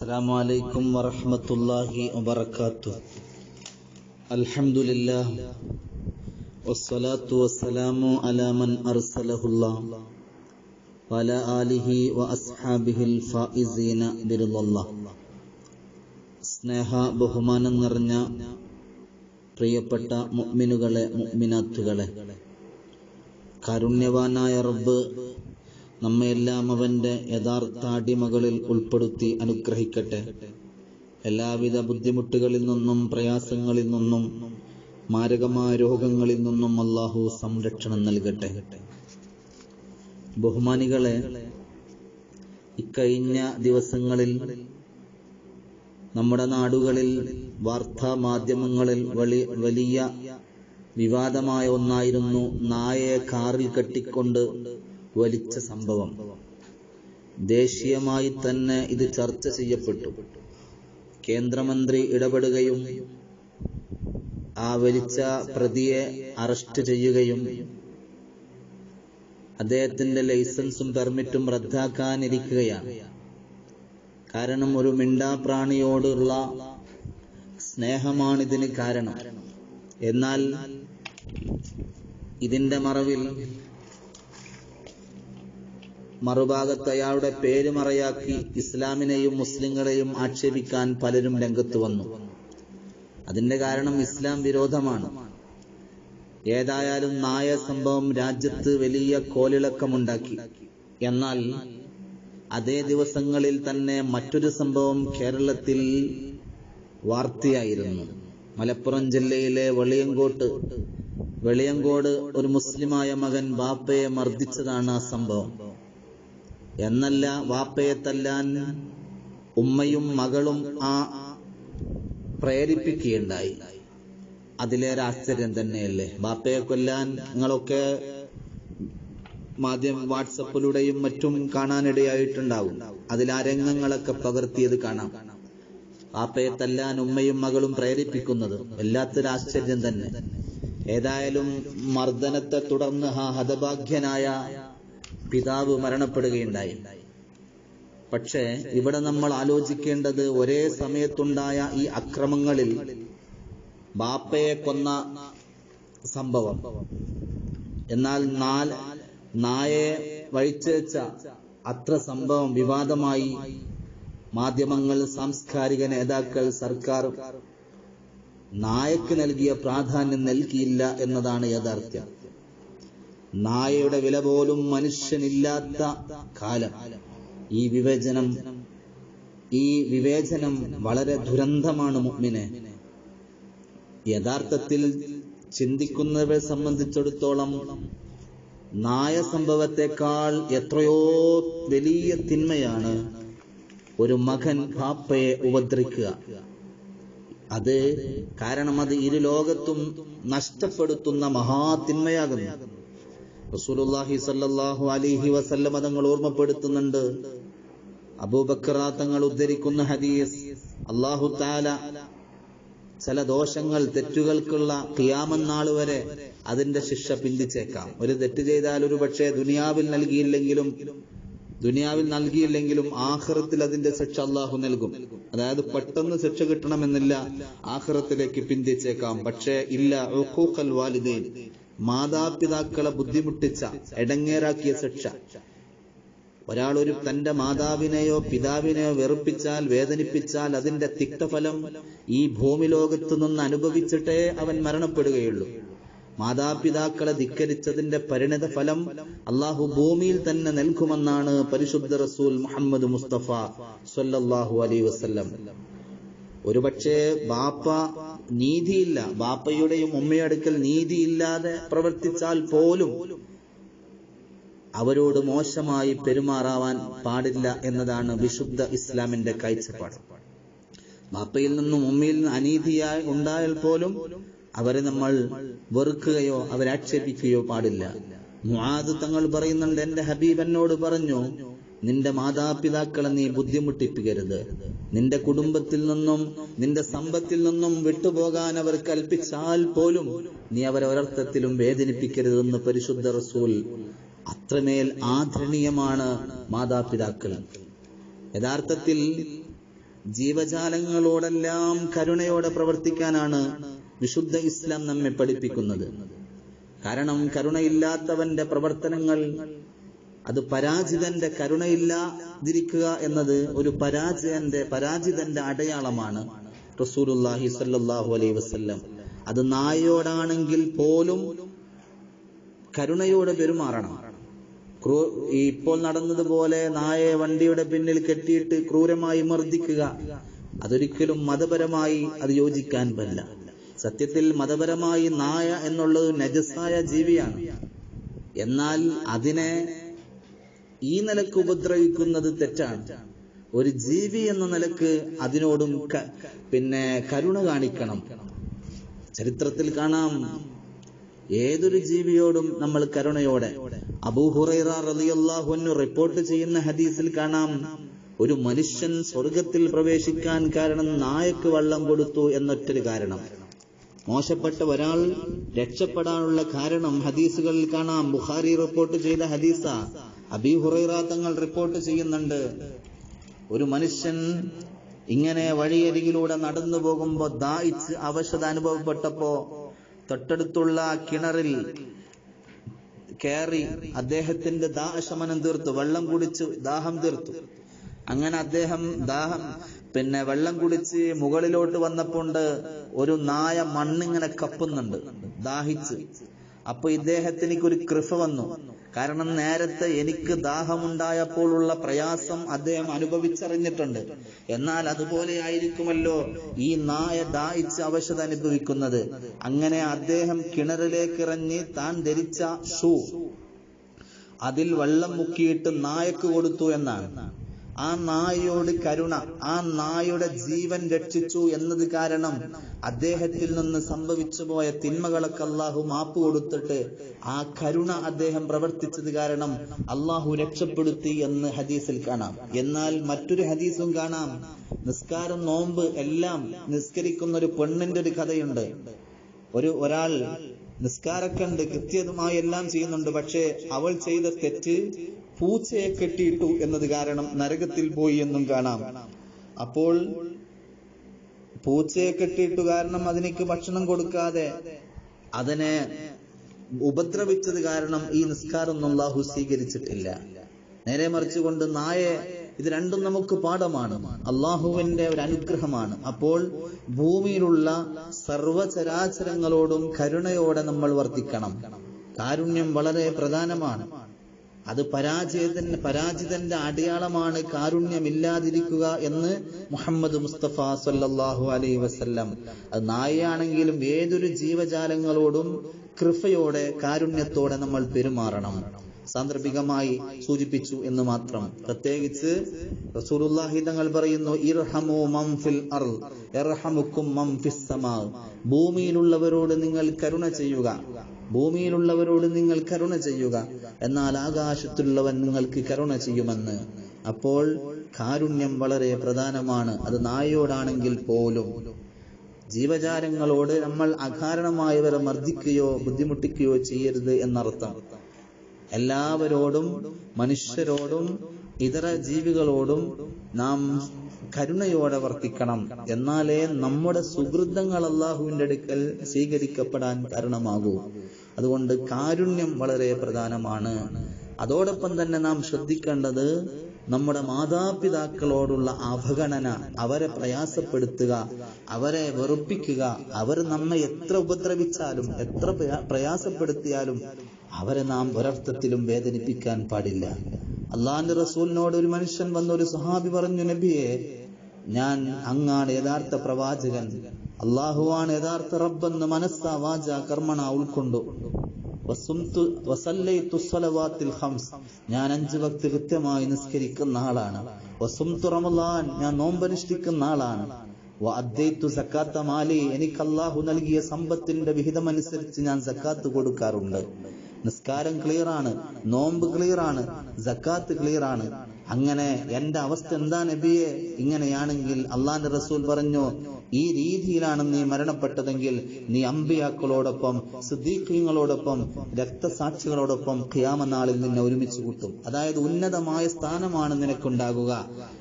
السلام عليكم ورحمة الله وبركاته الحمد لله والصلاة والسلام على من أرسله الله وعلى آله وأصحابه الفائزين برضا الله സ്നേഹ ബഹുമാനം നിറഞ്ഞ പ്രിയപ്പെട്ട മുഅ്മിനുകളെ മുഅ്മിനാത്തുകളെ കാരുണ്യവാനായ റബ്ബ് നമ്മയെല്ലാം അവന്റെ യഥാർത്ഥ അടിമകളിൽ ഉൾപ്പെടുത്തി അനുഗ്രഹിക്കട്ടെ. എല്ലാവിധ ബുദ്ധിമുട്ടുകളിൽ നിന്നും പ്രയാസങ്ങളിൽ നിന്നും മാരകമായ രോഗങ്ങളിൽ നിന്നും അള്ളാഹു സംരക്ഷണം നൽകട്ടെ. ബഹുമാനികളെ ഇക്കഴിഞ്ഞ ദിവസങ്ങളിൽ നമ്മുടെ നാടുകളിൽ വാർത്താ മാധ്യമങ്ങളിൽ വലി വലിയ വിവാദമായ ഒന്നായിരുന്നു നായയെ കാറിൽ കെട്ടിക്കൊണ്ട് വലിച്ച സംഭവം. ദേശീയമായി തന്നെ ഇത് ചർച്ച ചെയ്യപ്പെട്ടു. കേന്ദ്രമന്ത്രി ഇടപെടുകയും ആ വലിച്ച പ്രതിയെ അറസ്റ്റ് ചെയ്യുകയും അദ്ദേഹത്തിന്റെ ലൈസൻസും പെർമിറ്റും റദ്ദാക്കാനിരിക്കുകയാണ്. കാരണം ഒരു മിണ്ടാപ്രാണിയോടുള്ള സ്നേഹമാണിതിന് കാരണം. എന്നാൽ ഇതിന്റെ മറവിൽ മറുഭാഗത്ത് അയാളുടെ പേര് മറയാക്കി ഇസ്ലാമിനെയും മുസ്ലിങ്ങളെയും ആക്ഷേപിക്കാൻ പലരും രംഗത്ത് വന്നു. അതിന്റെ കാരണം ഇസ്ലാം വിരോധമാണ്. ഏതായാലും നായ സംഭവം രാജ്യത്ത് വലിയ കോലിളക്കമുണ്ടാക്കി. എന്നാൽ അതേ ദിവസങ്ങളിൽ തന്നെ മറ്റൊരു സംഭവം കേരളത്തിൽ വാർത്തയായിരുന്നു. മലപ്പുറം ജില്ലയിലെ വെളിയങ്കോട്ട്. വെളിയങ്കോട് ഒരു മുസ്ലിമായ മകൻ ബാപ്പയെ മർദ്ദിച്ചതാണ് ആ സംഭവം. എന്നല്ല വാപ്പയെ തല്ലാൻ ഉമ്മയും മകളും ആ പ്രേരിപ്പിക്കുകയുണ്ടായി. അതിലേറെ ആശ്ചര്യം തന്നെയല്ലേ? ബാപ്പയെ കൊല്ലാൻ നിങ്ങളൊക്കെ മാധ്യമ വാട്സപ്പിലൂടെയും മറ്റും കാണാനിടയായിട്ടുണ്ടാവും. അതിൽ ആ രംഗങ്ങളൊക്കെ പകർത്തിയത് കാണാം. ബാപ്പയെ തല്ലാൻ ഉമ്മയും മകളും പ്രേരിപ്പിക്കുന്നത് വല്ലാത്തൊരു ആശ്ചര്യം തന്നെ. ഏതായാലും മർദ്ദനത്തെ തുടർന്ന് ആ ഹതഭാഗ്യനായ പിതാവ് മരണപ്പെടുകയുണ്ടായി. പക്ഷേ ഇവിടെ നമ്മൾ ആലോചിക്കേണ്ടത് ഒരേ സമയത്തുണ്ടായ ഈ അക്രമങ്ങളിൽ ബാപ്പയെ കൊന്ന സംഭവം. എന്നാൽ നാല് നായെ വഴിച്ചേച്ച അത്ര സംഭവം വിവാദമായി മാധ്യമങ്ങൾ സാംസ്കാരിക നേതാക്കൾ സർക്കാർ നായക്ക് നൽകിയ പ്രാധാന്യം നൽകിയില്ല എന്നതാണ് യാഥാർത്ഥ്യം. നായയുടെ വില പോലും മനുഷ്യനില്ലാത്ത കാലം. ഈ വിവേചനം ഈ വിവേചനം വളരെ ദുരന്തമാണ് മുഗ്മിനെ യഥാർത്ഥത്തിൽ ചിന്തിക്കുന്നവരെ സംബന്ധിച്ചിടത്തോളം നായ സംഭവത്തെക്കാൾ എത്രയോ വലിയ തിന്മയാണ് ഒരു മകൻ പാപ്പയെ ഉപദ്രിക്കുക. അത് കാരണം അത് ഇരു ലോകത്തും നഷ്ടപ്പെടുത്തുന്ന മഹാതിന്മയാകുന്നു. റസൂലുള്ളാഹി സല്ലല്ലാഹു അലൈഹി വസല്ലമ തങ്ങൾ ഓർമ്മപ്പെടുത്തുന്നുണ്ട്. അബൂബക്കർ തങ്ങൾ ഉദ്ധരിക്കുന്ന ഹദീസ് അല്ലാഹു താല ചില ദോഷങ്ങൾ തെറ്റുകൾക്കുള്ള ഖിയാമന്നാൾ വരെ അതിന്റെ ശിക്ഷ പിന്തിച്ചേക്കാം ഒരു തെറ്റ് ചെയ്താൽ ഒരു പക്ഷേ ദുനിയാവിൽ നൽകിയില്ലെങ്കിലും ദുനിയാവിൽ നൽകിയില്ലെങ്കിലും ആഹ്റത്തിൽ അതിന്റെ ശിക്ഷ അള്ളാഹു നൽകും. അതായത് പെട്ടെന്ന് ശിക്ഷ കിട്ടണമെന്നില്ല ആഹ്റത്തിലേക്ക് പിന്തിച്ചേക്കാം പക്ഷേ ഇല്ല വാലിദൈൻ. മാതാപിതാക്കളെ ബുദ്ധിമുട്ടിച്ച എടങ്ങേറാക്കിയ ശിക്ഷ. ഒരാൾ ഒരു തന്റെ മാതാവിനെയോ പിതാവിനെയോ വെറുപ്പിച്ചാൽ വേദനിപ്പിച്ചാൽ അതിന്റെ തിക്തഫലം ഈ ഭൂമി ലോകത്തു നിന്ന് അനുഭവിച്ചിട്ടേ അവൻ മരണപ്പെടുകയുള്ളൂ. മാതാപിതാക്കളെ ധിക്കരിച്ചതിന്റെ പരിണിത ഫലം അള്ളാഹു ഭൂമിയിൽ തന്നെ നൽകുമെന്നാണ് പരിശുദ്ധ റസൂൽ മുഹമ്മദ് മുസ്തഫ സല്ലല്ലാഹു അലൈ വസല്ലം. ഒരുപക്ഷെ ബാപ്പ നീതിയില്ല ബാപ്പയുടെയും ഉമ്മയുടെ അടുക്കൽ നീതിയില്ലാതെ പ്രവർത്തിച്ചാൽ പോലും അവരോട് മോശമായി പെരുമാറാവാൻ പാടില്ല എന്നതാണ് വിശുദ്ധ ഇസ്ലാമിന്റെ കാഴ്ചപ്പാട്. ബാപ്പയിൽ നിന്നും ഉമ്മയിൽ നിന്ന് അനീതിയായി ഉണ്ടായാൽ പോലും അവരെ നമ്മൾ വെറുക്കുകയോ അവരെ ആക്ഷേപിക്കുകയോ പാടില്ല. മുആദ് തങ്ങൾ പറയുന്നുണ്ട് എന്റെ ഹബീബ് എന്നോട് പറഞ്ഞു നിന്റെ മാതാപിതാക്കളെ നീ ബുദ്ധിമുട്ടിപ്പിക്കരുത്. നിന്റെ കുടുംബത്തിൽ നിന്നും നിന്റെ സമ്പത്തിൽ നിന്നും വിട്ടുപോകാൻ അവർ കൽപ്പിച്ചാൽ പോലും നീ അവരെ ഒരർത്ഥത്തിലും വേദനിപ്പിക്കരുതെന്ന് പരിശുദ്ധ റസൂൽ അത്രമേൽ ആദരണീയമാണ് മാതാപിതാക്കൾ. യഥാർത്ഥത്തിൽ ജീവജാലങ്ങളോടെല്ലാം കരുണയോടെ പ്രവർത്തിക്കാനാണ് വിശുദ്ധ ഇസ്ലാം നമ്മെ പഠിപ്പിക്കുന്നത്. കാരണം കരുണയില്ലാത്തവന്റെ പ്രവർത്തനങ്ങൾ അത് പരാജിതന്റെ കരുണയില്ലാതിരിക്കുക എന്നത് ഒരു പരാജയന്റെ പരാജിതന്റെ അടയാളമാണ് റസൂലുല്ലാഹി സല്ലല്ലാഹു അലൈഹി വസല്ലം. അത് നായയോടാണെങ്കിൽ പോലും കരുണയോടെ പെരുമാറണം. ക്രൂ ഇപ്പോൾ നടന്നതുപോലെ നായയെ വണ്ടിയുടെ പിന്നിൽ കെട്ടിയിട്ട് ക്രൂരമായി മർദ്ദിക്കുക അതൊരിക്കലും മതപരമായി അത് യോജിക്കാൻ പറ്റില്ല. സത്യത്തിൽ മതപരമായി നായ എന്നുള്ളത് നജസായ ജീവിയാണ്. എന്നാൽ അതിനെ ഈ നിലയ്ക്ക് ഉപദ്രവിക്കുന്നത് തെറ്റാണ്. ഒരു ജീവി എന്ന നിലയ്ക്ക് അതിനോടും പിന്നെ കരുണ കാണിക്കണം. ചരിത്രത്തിൽ കാണാം. ഏതൊരു ജീവിയോടും നമ്മൾ കരുണയോടെ. അബൂഹുറൈറ റളിയല്ലാഹു അൻഹു റിപ്പോർട്ട് ചെയ്യുന്ന ഹദീസിൽ കാണാം. ഒരു മനുഷ്യൻ സ്വർഗത്തിൽ പ്രവേശിക്കാൻ കാരണം നായക്ക് വള്ളം കൊടുത്തു എന്നൊറ്റൊരു കാരണം. മോശപ്പെട്ട ഒരാൾ രക്ഷപ്പെടാനുള്ള കാരണം ഹദീസുകളിൽ കാണാം. ബുഖാരി റിപ്പോർട്ട് ചെയ്ത ഹദീസ. അബി ഹുറൈറ തങ്ങൾ റിപ്പോർട്ട് ചെയ്യുന്നുണ്ട്. ഒരു മനുഷ്യൻ ഇങ്ങനെ വഴിയരികിലൂടെ നടന്നു പോകുമ്പോ ദാഹിച്ച് അവശത അനുഭവപ്പെട്ടപ്പോ തൊട്ടടുത്തുള്ള കിണറിൽ കയറി അദ്ദേഹത്തിന്റെ ദാഹശമനം തീർത്തു. വെള്ളം കുടിച്ചു ദാഹം തീർത്തു. അങ്ങനെ അദ്ദേഹം ദാഹം പിന്നെ വെള്ളം കുടിച്ച് മുകളിലോട്ട് വന്നപ്പോണ്ട് ഒരു നായ മണ്ണിങ്ങനെ കപ്പുന്നുണ്ട്. ദാഹിച്ച്. അപ്പൊ ഇദ്ദേഹത്തിന് ഒരു കൃപ വന്നു. കാരണം നേരത്തെ എനിക്ക് ദാഹമുണ്ടായപ്പോഴുള്ള പ്രയാസം അദ്ദേഹം അനുഭവിച്ചറിഞ്ഞിട്ടുണ്ട്. എന്നാൽ അതുപോലെ ആയിരിക്കുമല്ലോ ഈ നായ ദാഹിച്ച് അവശത അനുഭവിക്കുന്നത് അങ്ങനെ അദ്ദേഹം കിണറിലേക്ക് ഇറങ്ങി താൻ ധരിച്ച ഷൂ. അതിൽ വെള്ളം മുക്കിയിട്ട് നായക്ക് കൊടുത്തു എന്നാണ്. ആ നായയോട് കരുണ ആ നായയുടെ ജീവൻ രക്ഷിച്ചു എന്നത് കാരണം അദ്ദേഹത്തിൽ നിന്ന് സംഭവിച്ചു പോയ തിന്മകളൊക്കെ അള്ളാഹു മാപ്പ് കൊടുത്തിട്ട് ആ കരുണ അദ്ദേഹം പ്രവർത്തിച്ചത് കാരണം അള്ളാഹു രക്ഷപ്പെടുത്തി എന്ന് ഹദീസിൽ കാണാം. എന്നാൽ മറ്റൊരു ഹദീസും കാണാം. നിസ്കാരം നോമ്പ് എല്ലാം നിസ്കരിക്കുന്ന ഒരു പെണ്ണിന്റെ ഒരു കഥയുണ്ട്. ഒരു ഒരാൾ നിസ്കാരക്കണ്ട് കൃത്യമായി എല്ലാം ചെയ്യുന്നുണ്ട് പക്ഷേ അവൾ ചെയ്ത തെറ്റ് പൂച്ചയെ കെട്ടിയിട്ടു എന്നത് കാരണം നരകത്തിൽ പോയി എന്നും കാണാം. അപ്പോൾ പൂച്ചയെ കെട്ടിയിട്ടു കാരണം അതിനേക്ക് ഭക്ഷണം കൊടുക്കാതെ അതിനെ ഉപദ്രവിച്ചത് കാരണം ഈ നിസ്കാരം അള്ളാഹു സ്വീകരിച്ചിട്ടില്ല. നേരെ മറിച്ചുകൊണ്ട് നായെ ഇത് രണ്ടും നമുക്ക് പാഠമാണ്. അള്ളാഹുവിന്റെ ഒരു അനുഗ്രഹമാണ്. അപ്പോൾ ഭൂമിയിലുള്ള സർവചരാചരങ്ങളോടും കരുണയോടെ നമ്മൾ വർത്തിക്കണം. കാരുണ്യം വളരെ പ്രധാനമാണ്. അത് പരാജയത പരാജിതന്റെ അടയാളമാണ് കാരുണ്യമില്ലാതിരിക്കുക എന്ന് മുഹമ്മദ് മുസ്തഫ സല്ലല്ലാഹു അലൈ വസ്ല്ലം. അത് നായയാണെങ്കിലും ഏതൊരു ജീവജാലങ്ങളോടും കൃപയോടെ കാരുണ്യത്തോടെ നമ്മൾ പെരുമാറണം. സാന്ദർഭികമായി സൂചിപ്പിച്ചു എന്ന് മാത്രം. പ്രത്യേകിച്ച് റസൂലുള്ളാഹി തങ്ങൾ പറയുന്നു ഇർഹമു ഭൂമിയിലുള്ളവരോട് നിങ്ങൾ കരുണ ചെയ്യുക. ഭൂമിയിലുള്ളവരോട് നിങ്ങൾ കരുണ ചെയ്യുക. എന്നാൽ ആകാശത്തുള്ളവൻ നിങ്ങൾക്ക് കരുണ ചെയ്യുമെന്ന്. അപ്പോൾ കാരുണ്യം വളരെ പ്രധാനമാണ്. അത് നായയോടാണെങ്കിൽ പോലും. ജീവജാലങ്ങളോട് നമ്മൾ അകാരണമായവരെ മർദ്ദിക്കുകയോ ബുദ്ധിമുട്ടിക്കുകയോ ചെയ്യരുത് എന്നർത്ഥം. എല്ലാവരോടും മനുഷ്യരോടും ഇതര ജീവികളോടും നാം കരുണയോടെ വർത്തിക്കണം. എന്നാലേ നമ്മുടെ സുഹൃതങ്ങൾ അള്ളാഹുവിന്റെ അടുക്കൽ സ്വീകരിക്കപ്പെടാൻ കാരണമാകൂ. അതുകൊണ്ട് കാരുണ്യം വളരെ പ്രധാനമാണ്. അതോടൊപ്പം തന്നെ നാം ശ്രദ്ധിക്കേണ്ടത് നമ്മുടെ മാതാപിതാക്കളോടുള്ള അവഗണന അവരെ പ്രയാസപ്പെടുത്തുക അവരെ വെറുപ്പിക്കുക അവർ നമ്മെ എത്ര ഉപദ്രവിച്ചാലും എത്ര പ്രയാസപ്പെടുത്തിയാലും അവരെ നാം ഒരർത്ഥത്തിലും വേദനിപ്പിക്കാൻ പാടില്ല. അള്ളാന്റെ റസൂലിനോട് ഒരു മനുഷ്യൻ വന്ന ഒരു സഹാബി പറഞ്ഞു നബിയെ ഞാൻ അങ്ങാണ് യഥാർത്ഥ പ്രവാചകൻ. അള്ളാഹുവാണ് യഥാർത്ഥ റബ്ബെന്ന് മനസ്സാ വാച കർമ്മണ ഉൾക്കൊണ്ടു. ഞാൻ അഞ്ച് വക്ത് കൃത്യമായി നിസ്കരിക്കുന്ന ആളാണ്. ഞാൻ നോമ്പനുഷ്ഠിക്കുന്ന ആളാണ്. മാലി. എനിക്ക് അള്ളാഹു നൽകിയ സമ്പത്തിന്റെ വിഹിതമനുസരിച്ച് ഞാൻ സക്കാത്ത് കൊടുക്കാറുണ്ട്. നിസ്കാരം ക്ലിയറാണ്. നോമ്പ് ക്ലിയറാണ്. സക്കാത്ത് ക്ലിയറാണ്. അങ്ങനെ എന്റെ അവസ്ഥ എന്താ നബിയെ? ഇങ്ങനെയാണെങ്കിൽ അള്ളാന്റെ റസൂൽ പറഞ്ഞു ഈ രീതിയിലാണ് നീ മരണപ്പെട്ടതെങ്കിൽ നീ അമ്പിയാക്കളോടൊപ്പം സിദ്ദീഖ്യങ്ങളോടൊപ്പം രക്തസാക്ഷികളോടൊപ്പം ഖിയാമനാളിൽ നിന്നെ ഒരുമിച്ച് കൂട്ടും. അതായത് ഉന്നതമായ സ്ഥാനമാണ് നിനക്കുണ്ടാകുക.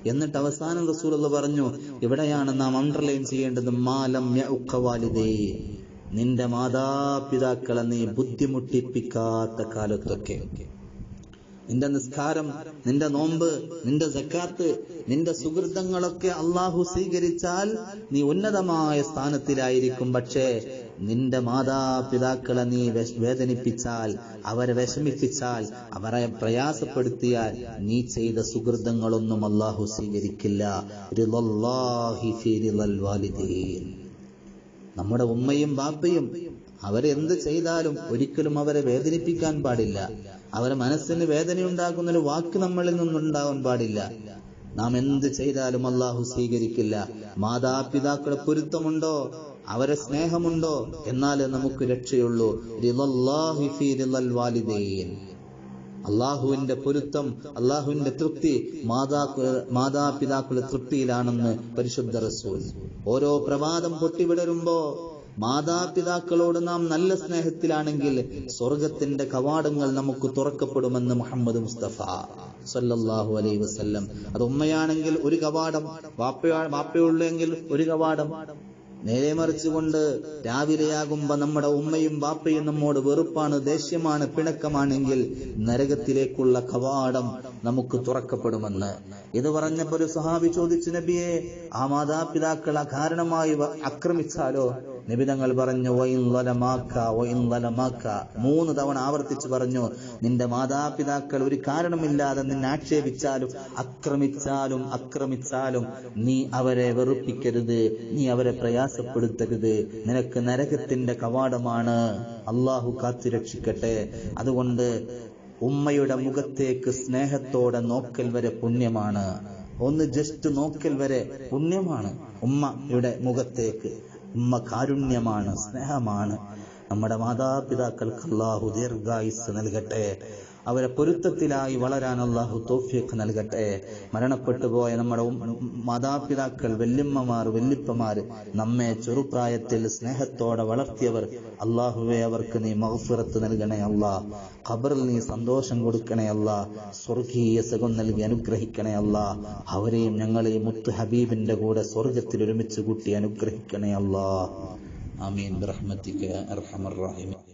എന്നിട്ട് അവസാനം റസൂൽ പറഞ്ഞു ഇവിടെയാണ് നാം അണ്ടർലൈൻ ചെയ്യേണ്ടത് മാലം നിന്റെ മാതാപിതാക്കളെ നീ ബുദ്ധിമുട്ടിപ്പിക്കാത്ത കാലത്തൊക്കെ. നിന്റെ നിസ്കാരം നിന്റെ നോമ്പ് നിന്റെ സക്കാത്ത് നിന്റെ സുഹൃതങ്ങളൊക്കെ അള്ളാഹു സ്വീകരിച്ചാൽ നീ ഉന്നതമായ സ്ഥാനത്തിലായിരിക്കും. പക്ഷേ നിന്റെ മാതാപിതാക്കളെ നീ വേദനിപ്പിച്ചാൽ അവരെ വിഷമിപ്പിച്ചാൽ അവരെ പ്രയാസപ്പെടുത്തിയാൽ നീ ചെയ്ത സുഹൃതങ്ങളൊന്നും അള്ളാഹു സ്വീകരിക്കില്ല. നമ്മുടെ ഉമ്മയും ബാപ്പയും അവരെന്ത് ചെയ്താലും ഒരിക്കലും അവരെ വേദനിപ്പിക്കാൻ പാടില്ല. അവരെ മനസ്സിന് വേദനയുണ്ടാക്കുന്ന ഒരു വാക്ക് നമ്മളിൽ നിന്നുണ്ടാവാൻ പാടില്ല. നാം എന്ത് ചെയ്താലും അള്ളാഹു സ്വീകരിക്കില്ല. മാതാപിതാക്കളെ പൊരുത്തമുണ്ടോ? അവരെ സ്നേഹമുണ്ടോ? എന്നാലേ നമുക്ക് രക്ഷയുള്ളൂ. അള്ളാഹുവിന്റെ പൊരുത്തം അള്ളാഹുവിന്റെ തൃപ്തി മാതാ മാതാപിതാക്കളുടെ തൃപ്തിയിലാണെന്ന് പരിശുദ്ധ റസൂൽ ഓരോ പ്രഭാതം പൊട്ടിവിടരുമ്പോ മാതാപിതാക്കളോട് നാം നല്ല സ്നേഹത്തിലാണെങ്കിൽ സ്വർഗത്തിന്റെ കവാടങ്ങൾ നമുക്ക് തുറക്കപ്പെടുമെന്ന് മുഹമ്മദ് മുസ്തഫ സല്ലല്ലാഹു അലൈ വസ്ല്ലം. അത് ഉമ്മയാണെങ്കിൽ ഒരു കവാടം വാപ്പയാ വാപ്പയുള്ളെങ്കിൽ ഒരു കവാടം. നേരെ മറിച്ചുകൊണ്ട് രാവിലെയാകുമ്പോ നമ്മുടെ ഉമ്മയും ബാപ്പയും നമ്മോട് വെറുപ്പാണ് ദേഷ്യമാണ് പിണക്കമാണെങ്കിൽ നരകത്തിലേക്കുള്ള കവാടം നമുക്ക് തുറക്കപ്പെടുമെന്ന്. ഇത് പറഞ്ഞപ്പോ ഒരു സഹാബി ചോദിച്ചു നബിയെ ആ മാതാപിതാക്കൾ അകാരണമായി ആക്രമിച്ചാലോ? നബി തങ്ങൾ പറഞ്ഞു. മൂന്ന് തവണ ആവർത്തിച്ചു പറഞ്ഞു നിന്റെ മാതാപിതാക്കൾ ഒരു കാരണമില്ലാതെ നിന്നെ ആക്ഷേപിച്ചാലും അക്രമിച്ചാലും അക്രമിച്ചാലും നീ അവരെ വെറുപ്പിക്കരുത് നീ അവരെ പ്രയാസപ്പെടുത്തരുത്. നിനക്ക് നരകത്തിന്റെ കവാടമാണ്. അള്ളാഹു കാത്തുരക്ഷിക്കട്ടെ അതുകൊണ്ട് ഉമ്മയുടെ മുഖത്തേക്ക് സ്നേഹത്തോടെ നോക്കൽ വരെ പുണ്യമാണ്. ഒന്ന് ജസ്റ്റ് നോക്കൽ വരെ പുണ്യമാണ് ഉമ്മയുടെ മുഖത്തേക്ക്. ഉമ്മ കാരുണ്യമാണ് സ്നേഹമാണ്. നമ്മുടെ മാതാപിതാക്കൾക്ക് അള്ളാഹു ദീർഘായുസ് നൽകട്ടെ. അവരെ പൊരുത്തത്തിലായി വളരാൻ അള്ളാഹു തോഫിയക്ക് നൽകട്ടെ. മരണപ്പെട്ടു പോയ നമ്മുടെ മാതാപിതാക്കൾ വല്യമ്മമാർ വല്യപ്പമാർ നമ്മെ ചെറുപ്രായത്തിൽ സ്നേഹത്തോടെ വളർത്തിയവർ അള്ളാഹുവെ അവർക്ക് നീ മഹഫിറത്ത് നൽകണേ അല്ലാ. ഖബറിൽ നീ സന്തോഷം കൊടുക്കണേ അല്ലാ. സ്വർഗീയ സുഖം നൽകി അനുഗ്രഹിക്കണേ അല്ലാ. അവരെയും ഞങ്ങളെയും മുത്ത് ഹബീബിന്റെ കൂടെ സ്വർഗത്തിൽ ഒരുമിച്ച് കൂട്ടി അനുഗ്രഹിക്കണേ അല്ലാ. ആമീൻ. ബിറഹ്മതിക അർഹമർ റഹീമീൻ.